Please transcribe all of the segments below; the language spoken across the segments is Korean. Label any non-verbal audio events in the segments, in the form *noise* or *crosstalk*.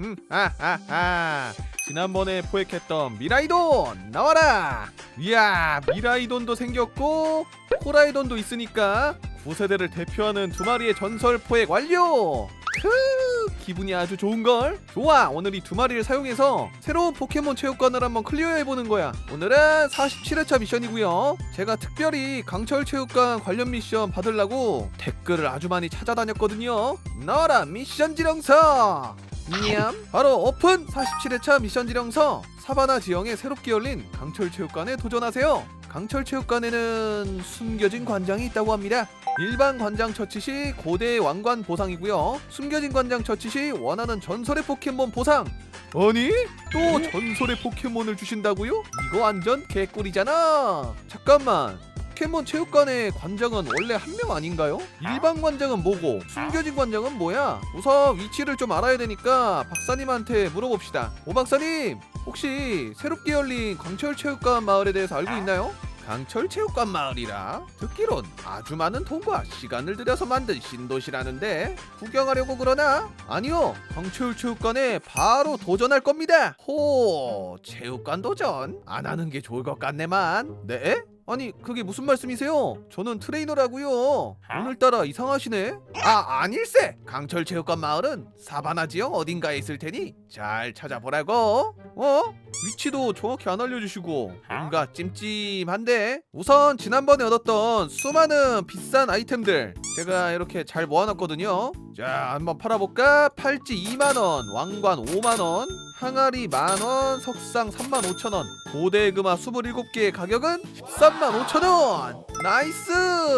음, 아하하. 지난번에 포획했던 미라이돈 나와라. 이야, 미라이돈도 생겼고 코라이돈도 있으니까 9세대를 대표하는 두 마리의 전설 포획 완료. 크, 기분이 아주 좋은걸? 좋아, 오늘 이 두 마리를 사용해서 새로운 포켓몬 체육관을 한번 클리어해보는 거야. 오늘은 47회차 미션이고요. 제가 특별히 강철 체육관 관련 미션 받으려고 댓글을 아주 많이 찾아다녔거든요. 나와라, 미션 지령서! 냠 바로 오픈 47회차 미션 지령서 사바나 지형에 새롭게 열린 강철 체육관에 도전하세요. 강철 체육관에는 숨겨진 관장이 있다고 합니다. 일반 관장 처치 시 고대 왕관 보상이고요. 숨겨진 관장 처치 시 원하는 전설의 포켓몬 보상. 아니 또 전설의 포켓몬을 주신다고요? 이거 완전 개꿀이잖아. 잠깐만. 포켓몬 체육관의 관장은 원래 한 명 아닌가요? 일반 관장은 뭐고 숨겨진 관장은 뭐야? 우선 위치를 좀 알아야 되니까 박사님한테 물어봅시다. 오 박사님 혹시 새롭게 열린 강철 체육관 마을에 대해서 알고 있나요? 강철 체육관 마을이라 듣기론 아주 많은 돈과 시간을 들여서 만든 신도시라는데 구경하려고 그러나? 아니요 강철 체육관에 바로 도전할 겁니다 호 체육관 도전? 안 하는 게 좋을 것 같네만 네? 아니 그게 무슨 말씀이세요? 저는 트레이너라고요. 오늘따라 이상하시네. 아 아닐세! 강철 체육관 마을은 사바나 지역 어딘가에 있을 테니 잘 찾아보라고. 어? 위치도 정확히 안 알려주시고 뭔가 찜찜한데 우선 지난번에 얻었던 수많은 비싼 아이템들 제가 이렇게 잘 모아놨거든요. 자 한번 팔아볼까? 팔찌 2만원 왕관 5만원 항아리 만원 석상 3만 5천원 고대금화 27개의 가격은 13만 5천원! 나이스!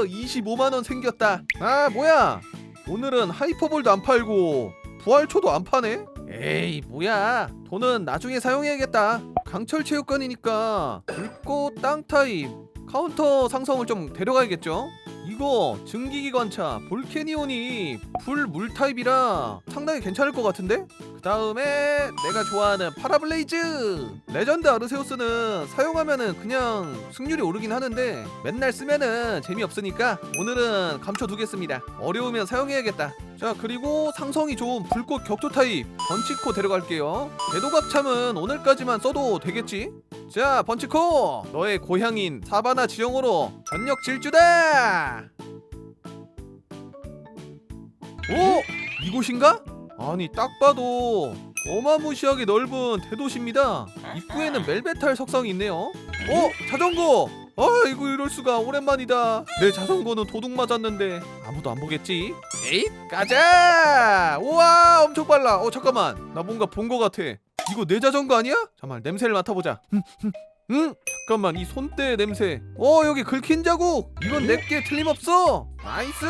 25만원 생겼다. 아 뭐야? 오늘은 하이퍼볼도 안 팔고 부활초도 안 파네? 에이 뭐야. 돈은 나중에 사용해야겠다. 강철 체육관이니까 불꽃 땅 타입 카운터 상성을 좀 데려가야겠죠 이거 증기기관차 볼케니온이 불 물 타입이라 상당히 괜찮을 것 같은데? 그 다음에 내가 좋아하는 파라블레이즈 레전드 아르세우스는 사용하면은 그냥 승률이 오르긴 하는데 맨날 쓰면은 재미없으니까 오늘은 감춰두겠습니다 어려우면 사용해야겠다 자 그리고 상성이 좋은 불꽃 격투 타입 번치코 데려갈게요 대도갑참은 오늘까지만 써도 되겠지? 자 번치코 너의 고향인 사바나 지형으로 전력 질주다! 오 이곳인가? 아니 딱 봐도 어마무시하게 넓은 대도시입니다. 입구에는 멜베탈 석상이 있네요. 어 자전거! 아이고 이럴 수가. 오랜만이다. 내 자전거는 도둑 맞았는데 아무도 안 보겠지? 에잇 가자! 우와 엄청 빨라. 어 잠깐만. 나 뭔가 본 거 같아 이거 내 자전거 아니야? 잠깐만 냄새를 맡아보자. 응? 잠깐만 이 손대 냄새. 어 여기 긁힌 자국! 이건 내게 틀림없어! 나이스!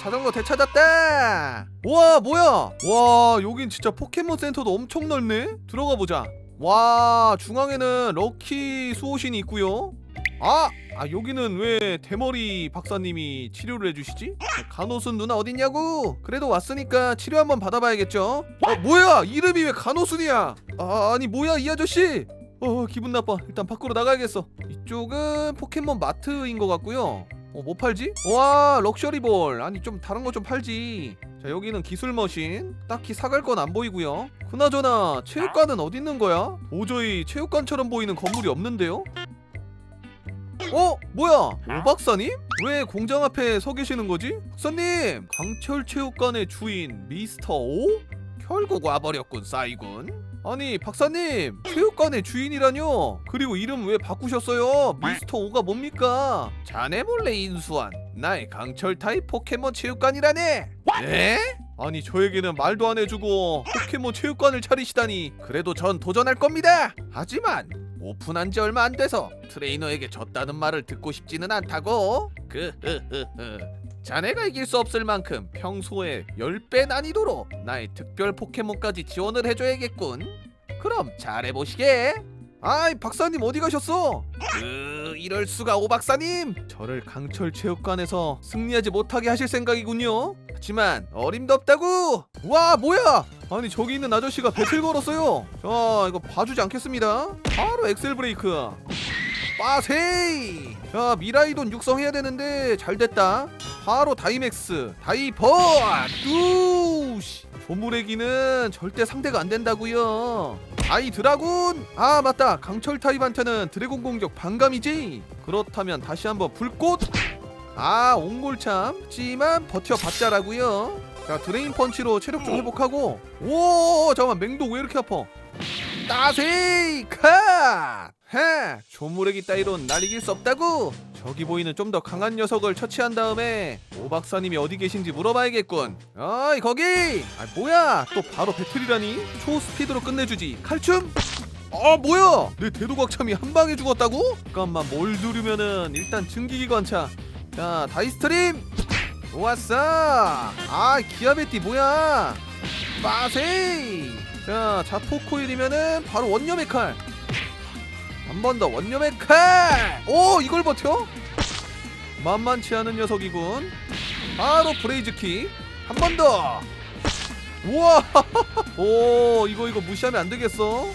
자전거 되찾았다! 우와 뭐야? 와 여긴 진짜 포켓몬 센터도 엄청 넓네? 들어가 보자. 와 중앙에는 럭키 수호신이 있고요 아! 아 여기는 왜 대머리 박사님이 치료를 해주시지? 간호순 누나 어딨냐고? 그래도 왔으니까 치료 한번 받아봐야겠죠? 어 뭐야 이름이 왜 간호순이야? 아 아니 뭐야 이 아저씨 어 기분 나빠 일단 밖으로 나가야겠어 이쪽은 포켓몬 마트인 것 같고요 어 뭐 팔지? 와 럭셔리 볼 아니 좀 다른 거 좀 팔지 자 여기는 기술 머신 딱히 사갈 건 안 보이고요 그나저나 체육관은 어디 있는 거야? 도저히 체육관처럼 보이는 건물이 없는데요? 어? 뭐야? 오 박사님? 왜 공장 앞에 서 계시는 거지? 박사님! 강철 체육관의 주인 미스터 오? 결국 와버렸군 싸이군 아니 박사님 체육관의 주인이라뇨 그리고 이름 왜 바꾸셨어요 미스터 오가 뭡니까 자네 몰래 인수한 나의 강철 타입 포켓몬 체육관이라네 네? 아니 저에게는 말도 안 해주고 포켓몬 체육관을 차리시다니 그래도 전 도전할 겁니다 하지만 오픈한 지 얼마 안 돼서 트레이너에게 졌다는 말을 듣고 싶지는 않다고. 그 흐흐흐. 자네가 이길 수 없을 만큼 평소에 10배 난이도로 나의 특별 포켓몬까지 지원을 해줘야겠군. 그럼 잘해보시게 아이 박사님 어디 가셨어? 으 이럴 수가 오 박사님. 저를 강철 체육관에서 승리하지 못하게 하실 생각이군요. 하지만 어림도 없다고! 와 뭐야! 아니 저기 있는 아저씨가 배틀 걸었어요. 자 이거 봐주지 않겠습니다. 바로 엑셀 브레이크. 빠세이 자 미라이돈 육성해야 되는데 잘 됐다. 바로 다이맥스 다이버! 뚜시 조무래기는 절대 상대가 안 된다고요. 다이 드라군! 아 맞다. 강철 타입한테는 드래곤 공격 반감이지. 그렇다면 다시 한번 불꽃! 아 옹골참. 찌만 버텨봤자라고요. 자 드레인 펀치로 체력 좀 회복하고. 오 잠깐만. 맹독 왜 이렇게 아파? 따세이 컷! 해! 조무래기 따위론 날 이길 수 없다고! 저기 보이는 좀 더 강한 녀석을 처치한 다음에 오 박사님이 어디 계신지 물어봐야겠군 어이 거기! 아 뭐야 또 바로 배틀이라니? 초스피드로 끝내주지 칼춤? 어 뭐야 내 대도각참이 한 방에 죽었다고? 잠깐만 뭘 누르면은 일단 증기기관차 자 다이스트림 좋았어 아 기아베티 뭐야 빠세이 자 자포코일이면은 바로 원념의 칼 한 번 더 원념의 칼 오 이걸 버텨? 만만치 않은 녀석이군. 바로 브레이즈킥 한 번 더. 우와! *laughs* 오 이거 이거 무시하면 안 되겠어?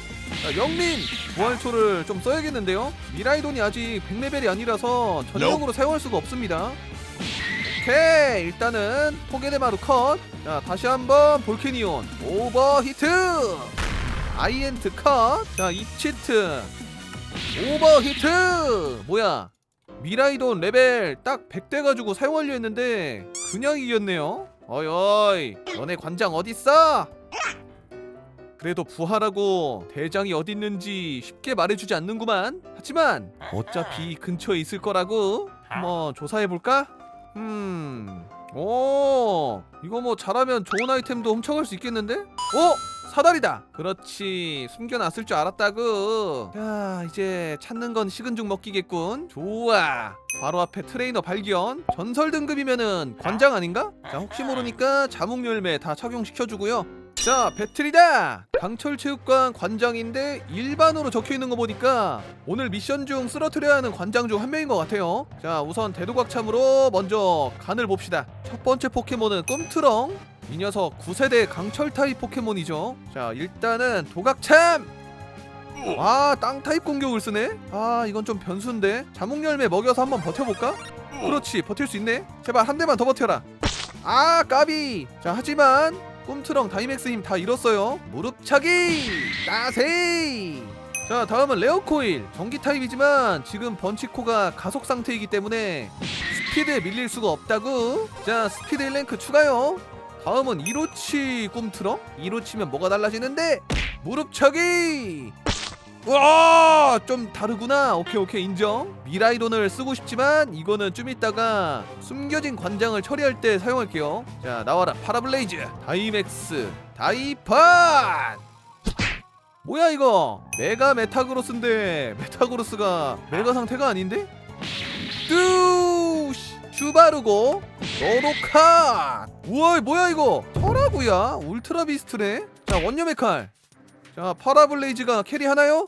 자 영린 부활초를 좀 써야겠는데요? 미라이돈이 아직 100레벨이 아니라서 전용으로 사용할 수가 없습니다. 오케이 일단은 포게데마루 컷 자 다시 한번 볼케니온 오버히트. 아이엔트 컷 자 입치트 오버히트 뭐야 미라이돈 레벨 딱 100대 가지고 사용하려 했는데 그냥 이겼네요 어이 어이 너네 관장 어딨어? 그래도 부하라고 대장이 어딨는지 쉽게 말해주지 않는구만 하지만 어차피 근처에 있을 거라고 한번 조사해볼까? 음... 오 이거 뭐 잘하면 좋은 아이템도 훔쳐갈 수 있겠는데? 어? 사다리다. 그렇지. 숨겨놨을 줄 알았다고. 야 이제 찾는 건 식은 죽 먹기겠군. 좋아. 바로 앞에 트레이너 발견. 전설 등급이면은 관장 아닌가? 자 혹시 모르니까 자몽 열매 다 착용시켜주고요 자 배틀이다! 강철체육관 관장인데 일반으로 적혀있는 거 보니까 오늘 미션 중 쓰러트려야 하는 관장 중 한 명인 것 같아요. 자 우선 대도각참으로 먼저 간을 봅시다. 첫 번째 포켓몬은 꿈트렁 이 녀석 9세대 강철 타입 포켓몬이죠. 자 일단은 도각참! 아 땅 타입 공격을 쓰네? 아 이건 좀 변수인데 자몽 열매 먹여서 한번 버텨볼까? 그렇지 버틸 수 있네. 제발 한 대만 더 버텨라. 아 까비! 자 하지만 꿈트렁 다이맥스 힘 다 잃었어요. 무릎차기! 따세이! 자 다음은 레어코일. 전기 타입이지만 지금 번치코가 가속 상태이기 때문에 스피드에 밀릴 수가 없다고. 자 스피드 1랭크 추가요. 다음은 이로치 꿈트렁? 이로치면 뭐가 달라지는데? 무릎차기 와, 좀 다르구나. 오케이, 오케이, 인정. 미라이돈을 쓰고 싶지만 이거는 좀 이따가 숨겨진 관장을 처리할 때 사용할게요. 자, 나와라. 파라블레이즈, 다이맥스, 다이판. 뭐야 이거? 메가 메타그로스인데 메타그로스가 메가 상태가 아닌데? 뚜시 슈바르고 노도카 우와 뭐야 이거 터라구야 울트라 비스트네 자 원념의 칼자 파라블레이즈가 캐리 하나요?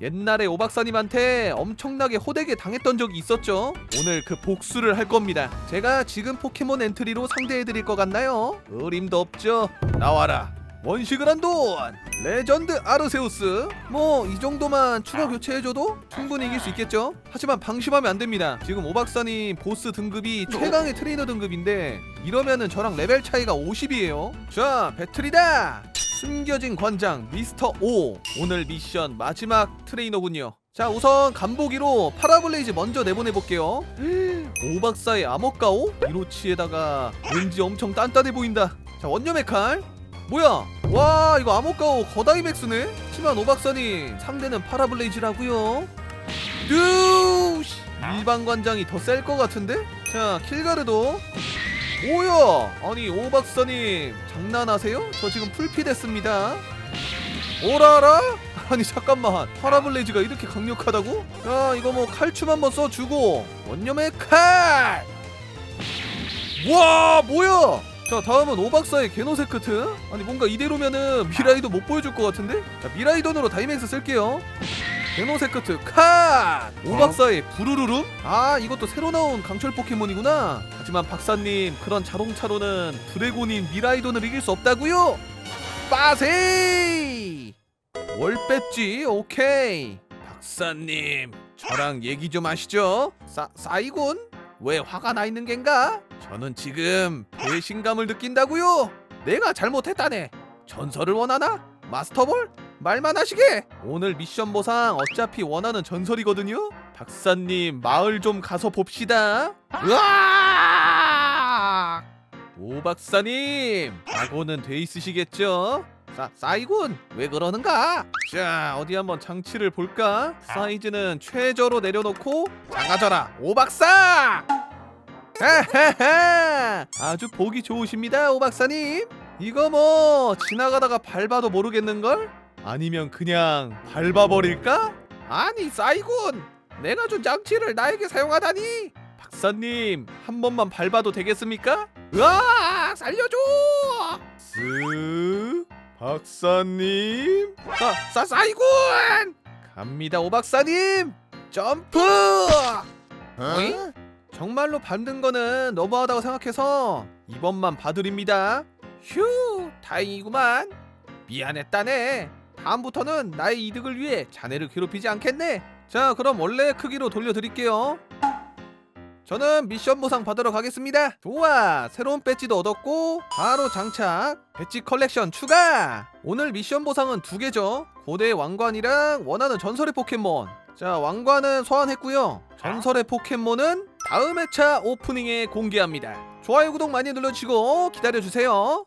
옛날에 오 박사님한테 엄청나게 호되게 당했던 적이 있었죠. 오늘 그 복수를 할 겁니다. 제가 지금 포켓몬 엔트리로 상대해드릴 것 같나요? 어림도 없죠. 나와라. 원시그란돈. 레전드 아르세우스. 뭐 이 정도만 추가 교체해줘도 충분히 이길 수 있겠죠? 하지만 방심하면 안 됩니다. 지금 오박사님 보스 등급이 최강의 트레이너 등급인데 이러면은 저랑 레벨 차이가 50이에요. 자 배틀이다 숨겨진 관장 미스터 O 오늘 미션 마지막 트레이너군요. 자 우선 간보기로 파라블레이즈 먼저 내보내볼게요. 오박사의 암흑가오? 이로치에다가 왠지 엄청 단단해 보인다. 자 원념의 칼. 뭐야? 와 이거 암흑가오 거다이 맥스네? 하지만 오박사님 상대는 파라블레이즈라고요? 뚜시 일반 관장이 더 셀 것 같은데? 자 킬가르도 뭐야 아니 오박사님 장난하세요? 저 지금 풀피 됐습니다 오라라? *laughs* 아니 잠깐만 파라블레이즈가 이렇게 강력하다고? 야 이거 뭐 칼춤 한번 써주고 원념의 칼! 와 뭐야 자 다음은 오박사의 게노세크트 아니 뭔가 이대로면은 미라이도 못 보여줄 것 같은데 자 미라이돈으로 다이맥스 쓸게요 게노세크트 컷! 오박사의 부르르름? 아 이것도 새로 나온 강철 포켓몬이구나. 하지만 박사님 그런 자동차로는 드래곤인 미라이돈을 이길 수 없다고요? 빠세이! 월 뺐지? 오케이. 박사님 저랑 얘기 좀 하시죠. 싸, 싸이군 왜 화가 나 있는 겐가? 저는 지금 배신감을 느낀다고요. 내가 잘못했다네. 전설을 원하나? 마스터볼? 말만 하시게 오늘 미션 보상 어차피 원하는 전설이거든요 박사님 마을 좀 가서 봅시다 으아 오 박사님 각오는 돼 있으시겠죠? 싸, 싸이군 왜 그러는가? 자 어디 한번 장치를 볼까? 사이즈는 최저로 내려놓고 작아져라 오 박사! 하하하 아주 보기 좋으십니다 오 박사님 이거 뭐 지나가다가 밟아도 모르겠는걸? 아니면 그냥 밟아버릴까? 아니 싸이군! 내가 준 장치를 나에게 사용하다니! 박사님 한 번만 밟아도 되겠습니까? 으아 살려줘! 쓱 박사님. 싸, 싸, 싸이군! 갑니다 오 박사님. 점프! 어이? 정말로 밟는 거는 너무하다고 생각해서 이번만 봐드립니다. 휴 다행이구만. 미안했다네 다음부터는 나의 이득을 위해 자네를 괴롭히지 않겠네. 자 그럼 원래 크기로 돌려드릴게요. 저는 미션 보상 받으러 가겠습니다. 좋아! 새로운 배지도 얻었고 바로 장착! 배지 컬렉션 추가! 오늘 미션 보상은 두 개죠. 고대 왕관이랑 원하는 전설의 포켓몬. 자 왕관은 소환했고요. 전설의 포켓몬은 다음 회차 오프닝에 공개합니다. 좋아요 구독 많이 눌러주시고 기다려주세요